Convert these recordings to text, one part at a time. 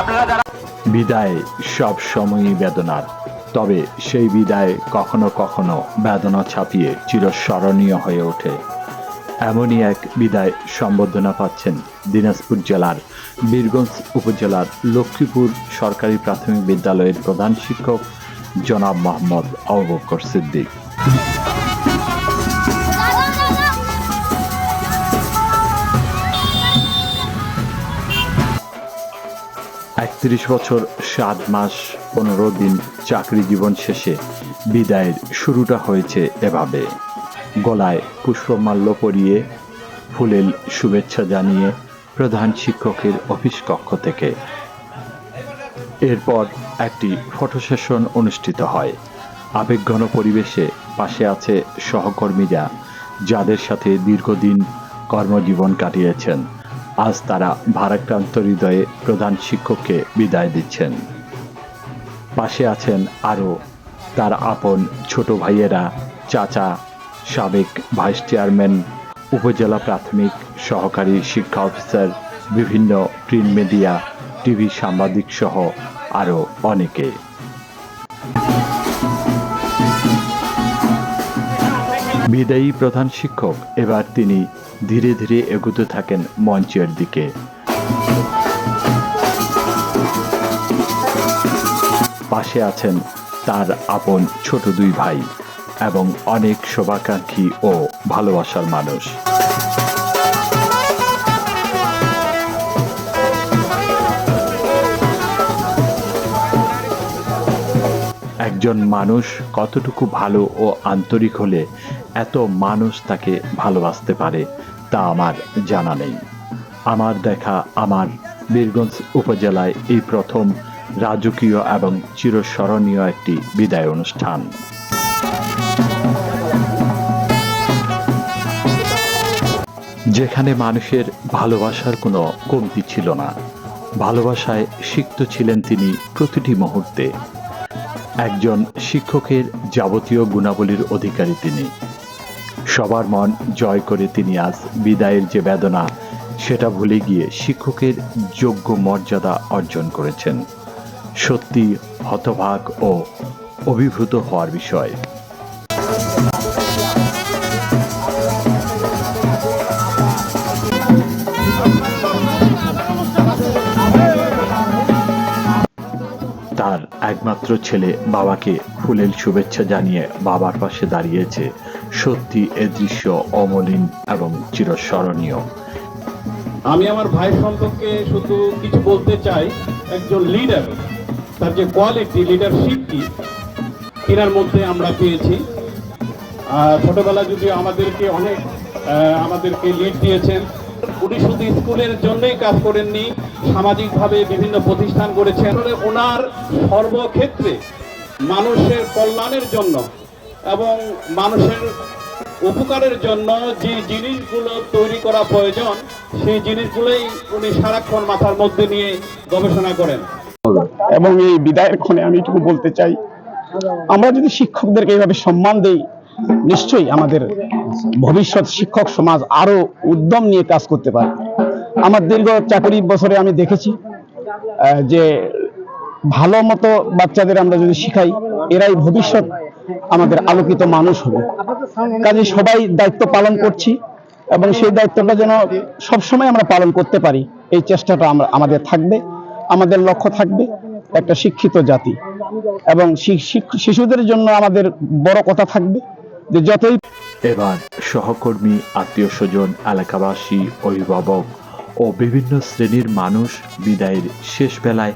আপনারা যারা বিদায় সব সময়ই বেদনার। তবে সেই বিদায় কখনো কখনো বেদনা ছাপিয়ে চিরস্মরণীয় হয়ে ওঠে। এমনই এক বিদায় সম্বর্ধনা পাচ্ছেন দিনাজপুর জেলার বীরগঞ্জ উপজেলার লক্ষ্মীপুর সরকারি প্রাথমিক বিদ্যালয়ের প্রধান শিক্ষক জনাব মোহাম্মদ আবুবকর সিদ্দিক। একত্রিশ বছর, সাত মাস, পনেরো দিন চাকরি জীবন শেষে বিদায়ের শুরুটা হয়েছে এভাবে। গলায় পুষ্পমাল্য পরিয়ে, ফুলেল শুভেচ্ছা জানিয়ে প্রধান শিক্ষকের অফিস কক্ষ থেকে। এরপর একটি ফটো সেশন অনুষ্ঠিত হয়। আবেগঘন পরিবেশে পাশে আছে সহকর্মীরা, যাদের সাথে দীর্ঘদিন কর্মজীবন কাটিয়েছেন। আজ তারা ভারাক্রান্ত হৃদয়ে প্রধান শিক্ষককে বিদায় দিচ্ছেন। পাশে আছেন আরও তার আপন ছোট ভাইয়েরা, চাচা, সাবেক ভাইস চেয়ারম্যান, উপজেলা প্রাথমিক সহকারী শিক্ষা অফিসার, বিভিন্ন প্রিন্ট মিডিয়া, টিভি সাংবাদিক সহ আরও অনেকে। বিদায়ী প্রধান শিক্ষক। এবার তিনি ধীরে ধীরে এগোতে থাকেন মঞ্চের দিকে। পাশে আছেন তার আপন ছোট দুই ভাই এবং অনেক শোভাকাঙ্ক্ষী ও ভালোবাসার মানুষ। একজন মানুষ কতটুকু ভালো ও আন্তরিক হলে এত মানুষ তাকে ভালোবাসতে পারে তা আমার জানা নেই। আমার দেখা আমার বীরগঞ্জ উপজেলায় এই প্রথম রাজকীয় এবং চিরস্মরণীয় একটি বিদায় অনুষ্ঠান। যেখানে মানুষের ভালোবাসার কোনো কমতি ছিল না। ভালোবাসায় সিক্ত ছিলেন তিনি প্রতিটি মুহূর্তে। একজন শিক্ষকের যাবতীয় গুণাবলীর অধিকারী তিনি। সবার মন জয় করে তিনি আজ বিদায়ের যে বেদনা, সেটা ভুলে গিয়ে শিক্ষকের যোগ্য মর্যাদা অর্জন করেছেন। সত্যি হতভাগ ও অভিভূত হওয়ার বিষয়। তার একমাত্র ছেলে বাবাকে ফুলের শুভেচ্ছা জানিয়ে বাবার পাশে দাঁড়িয়েছে। সত্যি এ দৃশ্য অমলিন এবং চিরস্মরণীয়। আমি আমার ভাই সম্পর্কে শুধু কিছু বলতে চাই, একজন লিডার তার যে কোয়ালিটি লিডারশিপ কি, এনার মধ্যে আমরা পেয়েছি। ছোটবেলা যদি আমাদেরকে অনেক আমাদেরকে লিড দিয়েছেন, উনি শুধু স্কুলের জন্যই কাজ করেননি, সামাজিকভাবে বিভিন্ন প্রতিষ্ঠান করেছেন ওনার সর্বক্ষেত্রে মানুষের কল্যাণের জন্য এবং মানুষের উপকারের জন্য যে জিনিসগুলো তৈরি করা প্রয়োজন, সেই জিনিসগুলোই উনি সারাক্ষণ মাথার মধ্যে নিয়ে গবেষণা করেন। এবং এই বিদায়ের ক্ষণে আমি এটুকু বলতে চাই, আমরা যদি শিক্ষকদেরকে এইভাবে সম্মান দেই, নিশ্চয়ই আমাদের ভবিষ্যৎ শিক্ষক সমাজ আরও উদ্যম নিয়ে কাজ করতে পারে আমার দীর্ঘ চাকরি বছরে আমি দেখেছি যে ভালো মতো বাচ্চাদের আমরা যদি শিখাই, এরাই ভবিষ্যৎ আমাদের আলোকিত মানুষ হবে। কাজে সবাই দায়িত্ব পালন করছি এবং সেই দায়িত্বটা যেন সবসময় আমরা পালন করতে পারি। এই চেষ্টাটা আমরা, আমাদের থাকবে, আমাদের লক্ষ্য থাকবে একটা শিক্ষিত জাতি। এবং শিশুদের জন্য আমাদের বড় কথা থাকবে যে যতই এবার সহকর্মী, আত্মীয় স্বজন, এলাকাবাসী, অভিভাবক ও বিভিন্ন শ্রেণির মানুষ বিদায়ের শেষ বেলায়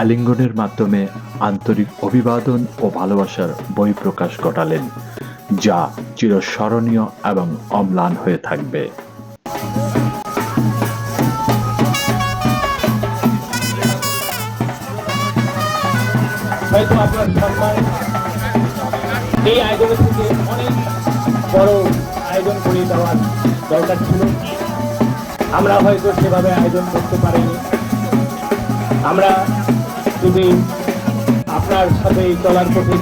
আলিঙ্গনের মাধ্যমে আন্তরিক অভিবাদন ও ভালোবাসার বহিঃপ্রকাশ ঘটালেন, যা চিরস্মরণীয় এবং অম্লান হয়ে থাকবে। এই আয়োজনের থেকে অনেক বড় আয়োজন করে দেওয়ার দরকার ছিল। আমরা হয়তো সেভাবে আয়োজন করতে পারিনি। আমরা যদি আপনার সাথে চলার পথে